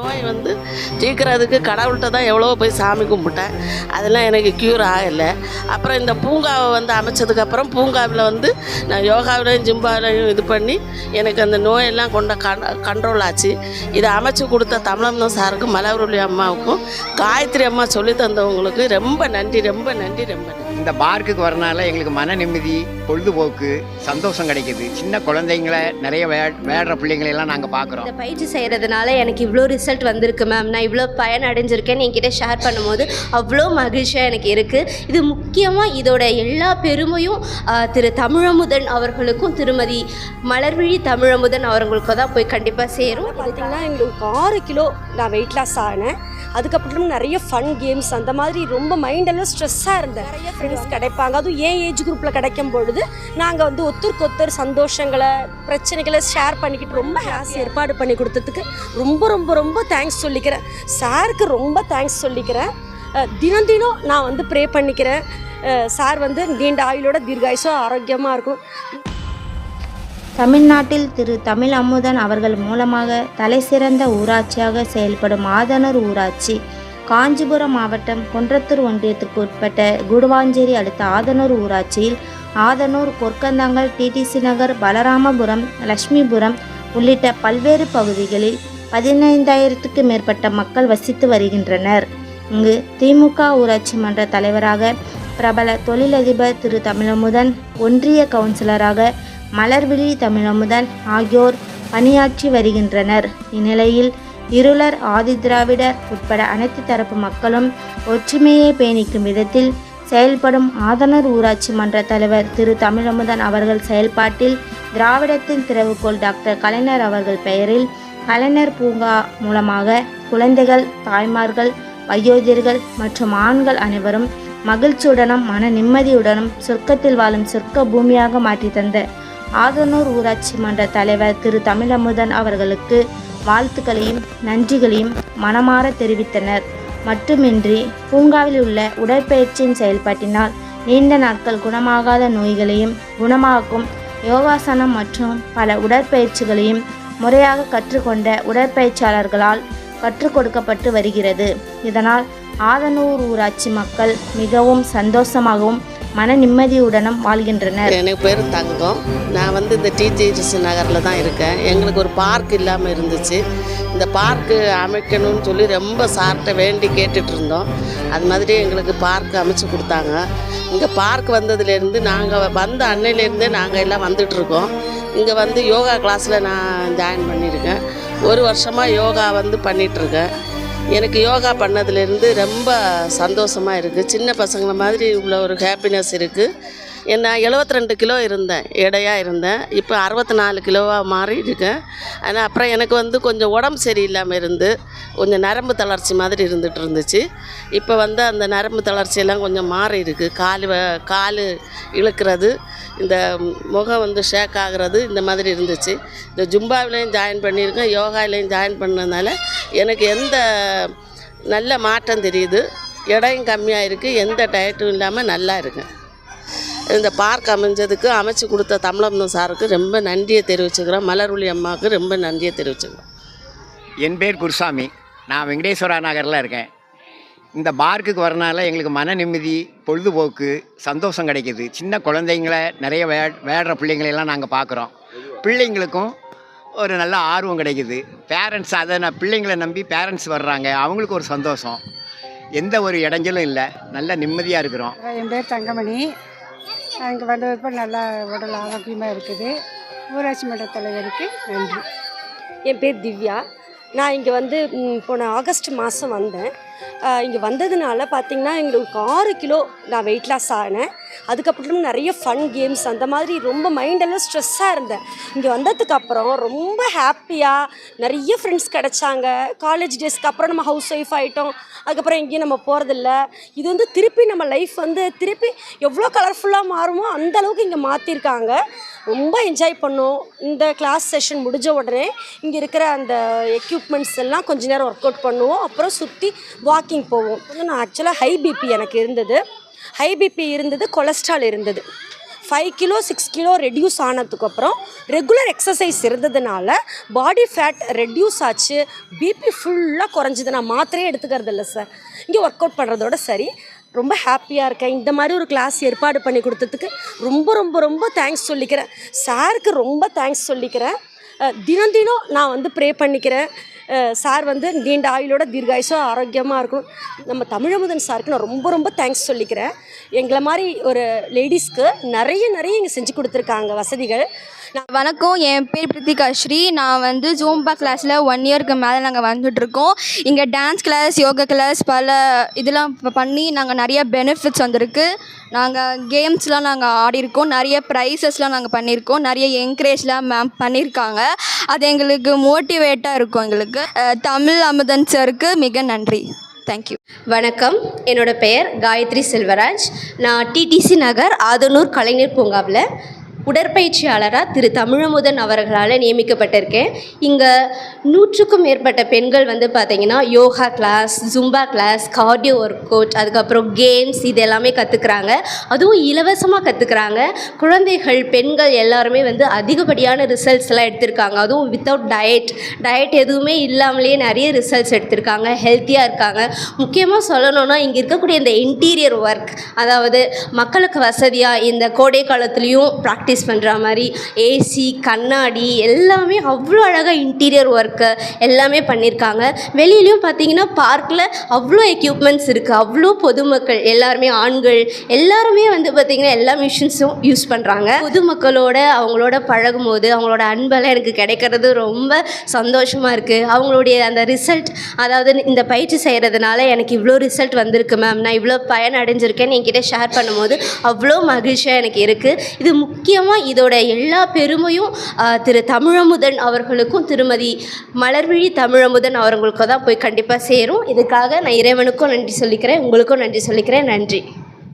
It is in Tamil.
நோய் வந்து தீர்க்கறதுக்கு கடவுள்கிட்ட தான் எவ்வளோ போய் சாமி கும்பிட்டேன். அதெல்லாம் எனக்கு க்யூர் ஆகலை. அப்புறம் இந்த பூங்காவை வந்து அமைச்சதுக்கப்புறம் பூங்காவில் வந்து நான் யோகாவிலையும் ஜிம்பாவிலையும் இது பண்ணி எனக்கு அந்த நோயெல்லாம் கொண்ட கண்ட்ரோல் ஆச்சு. இதை அமைச்சு கொடுத்த தமிழம்தான் சாருக்கும் மலவருளி அம்மாவுக்கும் காயத்ரி அம்மா சொல்லி தந்தவங்களுக்கு ரொம்ப நன்றி ரொம்ப நன்றி ரொம்ப நன்றி. இந்த பார்க்குக்கு வரனால எங்களுக்கு மன நிம்மதி பொழுதுபோக்கு சந்தோஷம் கிடைக்குது. சின்ன குழந்தைங்களை நிறைய வே வேடுற பிள்ளைங்களை எல்லாம் நாங்கள் பார்க்குறோம் இந்த பயிற்சி செய்கிறதுனால எனக்கு இவ்வளோ ரிசல்ட் வந்திருக்கு மேம் நான் இவ்வளோ பயன் அடைஞ்சிருக்கேன்னு என்கிட்ட ஷேர் பண்ணும்போது அவ்வளோ மகிழ்ச்சியாக எனக்கு இருக்குது இது முக்கியமாக இதோட எல்லா பெருமையும் திரு தமிழமுதன் அவர்களுக்கும் திருமதி மலர்விழி தமிழமுதன் அவர்களுக்கும் தான் போய் கண்டிப்பாக சேரும். பார்த்தீங்கன்னா எங்களுக்கு ஆறு கிலோ நான் வெயிட் லாஸ் ஆனேன். அதுக்கப்புறம் நிறைய ஃபன் கேம்ஸ் அந்த மாதிரி ரொம்ப மைண்டெல்லாம் ஸ்ட்ரெஸ்ஸாக இருந்தேன். நிறைய ஃப்ரெண்ட்ஸ் கிடைப்பாங்க. அதுவும் ஏன் ஏஜ் குரூப்பில் கிடைக்கும் பொழுது நாங்கள் வந்து ஒருத்தருக்கு ஒருத்தர் சந்தோஷங்களை பிரச்சனைகளை ஷேர் பண்ணிக்கிட்டு ரொம்ப ஹாஸ் ஏற்பாடு பண்ணி கொடுத்ததுக்கு ரொம்ப ரொம்ப ரொம்ப தேங்க்ஸ் சொல்லிக்கிறேன். சாருக்கு ரொம்ப தேங்க்ஸ் சொல்லிக்கிறேன். தினம் தினம் நான் வந்து ப்ரே பண்ணிக்கிறேன். சார் வந்து நீண்ட ஆயுளோட தீர்காயுசோ ஆரோக்கியமாக இருக்கும். தமிழ்நாட்டில் திரு தமிழ் அமுதன் அவர்கள் மூலமாக தலைசிறந்த ஊராட்சியாக செயல்படும் ஆதனூர் ஊராட்சி. காஞ்சிபுரம் மாவட்டம் குன்றத்தூர் ஒன்றியத்துக்கு உட்பட்ட குடுவாஞ்சேரி அடுத்த ஆதனூர் ஊராட்சியில் ஆதனூர் கொற்கந்தாங்கல் டிடிசி நகர் பலராமபுரம் லட்சுமிபுரம் உள்ளிட்ட பல்வேறு பகுதிகளில் பதினைந்தாயிரத்துக்கு மேற்பட்ட மக்கள் வசித்து வருகின்றனர். இங்கு திமுக ஊராட்சி மன்ற தலைவராக பிரபல தொழிலதிபர் திரு தமிழமுதன் ஒன்றிய கவுன்சிலராக மலர்விழி தமிழமுதன் ஆகியோர் பணியாற்றி வருகின்றனர். இந்நிலையில் இருளர் ஆதிதிராவிடர் உட்பட அனைத்து தரப்பு மக்களும் ஒற்றுமையை பேணிக்கும் விதத்தில் செயல்படும் ஆதனர் ஊராட்சி மன்ற தலைவர் திரு தமிழமுதன் அவர்கள் செயல்பாட்டில் திராவிடத்தின் திறவுகோள் டாக்டர் கலைஞர் அவர்கள் பெயரில் கலைஞர் பூங்கா மூலமாக குழந்தைகள் தாய்மார்கள் வயோதிகர்கள் மற்றும் ஆண்கள் அனைவரும் மகிழ்ச்சியுடனும் மன நிம்மதியுடனும் சொர்க்கத்தில் வாழும் சொர்க்க பூமியாக மாற்றி தந்த ஆதனூர் ஊராட்சி மன்ற தலைவர் திரு தமிழமுதன் அவர்களுக்கு வாழ்த்துக்களையும் நன்றிகளையும் மனமாற தெரிவித்தனர். மட்டுமின்றி பூங்காவில் உள்ள உடற்பயிற்சியின் செயல்பாட்டினால் நீண்ட நாட்கள் குணமாகாத நோய்களையும் குணமாக்கும் யோகாசனம் மற்றும் பல உடற்பயிற்சிகளையும் முறையாக கற்றுக்கொண்ட உடற்பயிற்சியாளர்களால் கற்றுக் கொடுக்கப்பட்டு வருகிறது. இதனால் ஆதனூர் ஊராட்சி மக்கள் மிகவும் சந்தோஷமாகவும் மன நிம்மதியுடனும் வாழ்கின்றனர். எனக்கு பேர் தங்கம். நான் வந்து இந்த டிஜிஎஸ் நகரில் தான் இருக்கேன். எங்களுக்கு ஒரு பார்க் இல்லாமல் இருந்துச்சு. இந்த பார்க்கு அமைக்கணும்னு சொல்லி ரொம்ப சார்ட்டை வேண்டி கேட்டுட்டு இருந்தோம். அது மாதிரி எங்களுக்கு பார்க் அமைச்சு கொடுத்தாங்க. இங்கே பார்க் வந்ததுலேருந்து நாங்கள் வந்த அன்னையிலேருந்தே நாங்கள் எல்லாம் வந்துட்டுருக்கோம் இங்கே வந்து யோகா கிளாஸில் நான் ஜாயின் பண்ணியிருக்கேன். ஒரு வருஷமாக யோகா வந்து பண்ணிகிட்ருக்கேன் எனக்கு யோகா பண்ணதுலேருந்து ரொம்ப சந்தோஷமாக இருக்குது சின்ன பசங்களை மாதிரி உள்ள ஒரு ஹாப்பினஸ் இருக்குது என்ன 72 ரெண்டு கிலோ இருந்தேன் எடையாக இருந்தேன். இப்போ அறுபத்தி நாலு கிலோவாக மாறி இருக்கேன் ஆனால் அப்புறம் எனக்கு வந்து கொஞ்சம் உடம்பு சரியில்லாமல் இருந்து கொஞ்சம் நரம்பு தளர்ச்சி மாதிரி இருந்துகிட்டு இருந்துச்சு. இப்போ வந்து அந்த நரம்பு தளர்ச்சியெல்லாம் கொஞ்சம் மாறி இருக்குது கால் கால் இழுக்கிறது இந்த முகம் வந்து ஷேக் ஆகுறது இந்த மாதிரி இருந்துச்சு. இந்த ஜும்பாவிலையும் ஜாயின் பண்ணியிருக்கேன் யோகாவிலையும் ஜாயின் பண்ணதுனால எனக்கு எந்த நல்ல மாற்றம் தெரியுது. எடையும் கம்மியாக இருக்குது எந்த டயட்டும் இல்லாமல் நல்லா இருக்கேன் இந்த பார்க் அமைஞ்சதுக்கு அமைச்சு கொடுத்த தமிழம்னு சாருக்கு ரொம்ப நன்றியை தெரிவிச்சுக்கிறேன் மலர்விழி அம்மாவுக்கு ரொம்ப நன்றியை தெரிவிச்சுக்கிறேன் என் பேர் குருசாமி. நான் வெங்கடேஸ்வரா நகரில் இருக்கேன். இந்த பார்க்குக்கு வரனால எங்களுக்கு மன நிம்மதி பொழுதுபோக்கு சந்தோஷம் கிடைக்குது. சின்ன குழந்தைங்களை நிறைய வே வேடுற பிள்ளைங்களை எல்லாம் நாங்கள் பார்க்குறோம். பிள்ளைங்களுக்கும் ஒரு நல்ல ஆர்வம் கிடைக்குது. பேரண்ட்ஸ் அதை நான் பிள்ளைங்களை நம்பி பேரண்ட்ஸ் வர்றாங்க. அவங்களுக்கு ஒரு சந்தோஷம். எந்த ஒரு இடைஞ்சலும் இல்லை. நல்ல நிம்மதியாக இருக்கிறோம். என் பேர் தங்கமணி. இங்கே வந்தது இப்போ நல்லா உடல் ஆரோக்கியமாக இருக்குது. ஊராட்சி மன்ற தலைவருக்கு நன்றி. என் பேர் திவ்யா. நான் இங்கே வந்து போன ஆகஸ்ட் மாதம் வந்தேன். இங்கே வந்ததுனால பார்த்திங்கன்னா எங்களுக்கு ஆறு கிலோ நான் வெயிட் லாஸ் ஆனேன். அதுக்கப்புறம் நிறைய ஃபன் கேம்ஸ் அந்த மாதிரி ரொம்ப மைண்டெல்லாம் ஸ்ட்ரெஸ்ஸாக இருந்தேன். இங்கே வந்ததுக்கப்புறம் ரொம்ப ஹாப்பியாக நிறைய ஃப்ரெண்ட்ஸ் கிடைச்சாங்க. காலேஜ் டேஸ்க்கு அப்புறம் நம்ம ஹவுஸ் ஒய்ஃப் ஆகிட்டோம் அதுக்கப்புறம் எங்கேயும் நம்ம போகிறதில்ல இது வந்து திருப்பி நம்ம லைஃப் வந்து திருப்பி எவ்வளோ கலர்ஃபுல்லாக மாறுமோ அந்த அளவுக்கு இங்கே மாற்றிருக்காங்க ரொம்ப என்ஜாய் பண்ணோம். இந்த கிளாஸ் செஷன் முடிஞ்ச உடனே இங்கே இருக்கிற அந்த எக்யூப்மெண்ட்ஸ் எல்லாம் கொஞ்ச நேரம் ஒர்க் அவுட் பண்ணுவோம். அப்புறம் சுற்றி வாக்கிங் போவோம் நான் ஆக்சுவலாக ஹை பிபி எனக்கு இருந்தது. ஹை பிபி இருந்தது கொலஸ்ட்ரால் இருந்தது. Five kilo six kilo reduce ஆனதுக்கப்புறம் ரெகுலர் எக்ஸசைஸ் இருந்ததுனால பாடி ஃபேட் ரெடியூஸ் ஆச்சு. பிபி ஃபுல்லாக குறைஞ்சிது. நான் மாத்திரையே எடுத்துக்கிறது இல்லை சார் இங்கே ஒர்க் அவுட் பண்ணுறதோட சரி. ரொம்ப ஹாப்பியாக இருக்கேன். இந்த மாதிரி ஒரு கிளாஸ் ஏற்பாடு பண்ணி கொடுத்ததுக்கு ரொம்ப ரொம்ப ரொம்ப தேங்க்ஸ் சொல்லிக்கிறேன். சாருக்கு ரொம்ப தேங்க்ஸ் சொல்லிக்கிறேன். தினம் தினம் நான் வந்து ப்ரே பண்ணிக்கிறேன். சார் வந்து நீண்ட ஆயுளோட தீர்காயுசோ ஆரோக்கியமாக இருக்கும் நம்ம தமிழமுதன் சாருக்கு நான் ரொம்ப ரொம்ப தேங்க்ஸ் சொல்லிக்கிறேன். எங்களை மாதிரி ஒரு லேடிஸ்க்கு நிறைய நிறைய இங்கே செஞ்சு கொடுத்துருக்காங்க வசதிகள். நான் வணக்கம். என் பேர் பிரித்திகா ஸ்ரீ. நான் வந்து ஜூம்பா கிளாஸில் ஒன் இயருக்கு மேலே நாங்கள் வந்துட்டுருக்கோம் இங்கே டான்ஸ் கிளாஸ் யோகா கிளாஸ் பல இதெல்லாம் பண்ணி நாங்கள் நிறைய பெனிஃபிட்ஸ் வந்திருக்கு. நாங்கள் கேம்ஸ்லாம் நாங்கள் ஆடிருக்கோம் நிறைய ப்ரைஸஸ்லாம் நாங்கள் பண்ணியிருக்கோம். நிறைய என்கரேஜ்லாம் மேம் பண்ணியிருக்காங்க. அது எங்களுக்கு மோட்டிவேட்டாக இருக்கும் எங்களுக்கு. தமிழ் அமுதன் சருக்கு மிக நன்றி. தேங்க்யூ வணக்கம். என்னோட பெயர் காயத்ரி செல்வராஜ். நான் டிடிசி நகர் ஆதனூர் கலைஞர் பூங்காவில் உடற்பயிற்சியாளராக திரு தமிழமுதன் அவர்களால் நியமிக்கப்பட்டிருக்கேன். இங்கே நூற்றுக்கும் மேற்பட்ட பெண்கள் வந்து பார்த்திங்கன்னா yoga class Zumba class cardio workout அதுக்கப்புறம் கேம்ஸ் இது எல்லாமே கற்றுக்குறாங்க அதுவும் இலவசமாக கற்றுக்குறாங்க குழந்தைகள் பெண்கள் எல்லாருமே வந்து அதிகப்படியான ரிசல்ட்ஸ்லாம் எடுத்திருக்காங்க. அதுவும் வித்தவுட் டயட் டயட் எதுவுமே இல்லாமலேயே நிறைய ரிசல்ட்ஸ் எடுத்திருக்காங்க. ஹெல்த்தியாக இருக்காங்க. முக்கியமாக சொல்லணும்னா இங்கே இருக்கக்கூடிய இந்த இன்டீரியர் ஒர்க் அதாவது மக்களுக்கு வசதியாக இந்த கோடை காலத்துலேயும் ப்ராக்டிஸ் பண்ணுற மாதிரி ஏசி கண்ணாடி எல்லாமே அவ்வளோ அழகாக இன்டீரியர் ஒர்க்கு எல்லாமே பண்ணியிருக்காங்க வெளியிலையும் பார்த்தீங்கன்னா பார்க்கில் அவ்வளோ எக்யூப்மெண்ட்ஸ் இருக்குது அவ்வளோ பொதுமக்கள் எல்லாருமே ஆண்கள் எல்லாருமே வந்து பார்த்திங்கன்னா எல்லா மிஷின்ஸும் யூஸ் பண்ணுறாங்க பொதுமக்களோட அவங்களோட பழகும் போது அவங்களோட அன்பெல்லாம் எனக்கு கிடைக்கிறது ரொம்ப சந்தோஷமாக இருக்குது அவங்களுடைய அந்த ரிசல்ட் அதாவது இந்த பயிற்சி செய்கிறதுனால எனக்கு இவ்வளோ ரிசல்ட் வந்திருக்கு மேம் நான் இவ்வளோ பயன் அடைஞ்சிருக்கேன்னு என்கிட்ட ஷேர் பண்ணும்போது அவ்வளோ மகிழ்ச்சியாக எனக்கு இருக்குது இது நிச்சயமாக இதோட எல்லா பெருமையும் திரு தமிழமுதன் அவர்களுக்கும் திருமதி மலர்விழி தமிழமுதன் அவர்களுக்கும் தான் போய் கண்டிப்பாக சேரும். இதுக்காக நான் இறைவனுக்கும் நன்றி சொல்லிக்கிறேன் உங்களுக்கும் நன்றி சொல்லிக்கிறேன். நன்றி.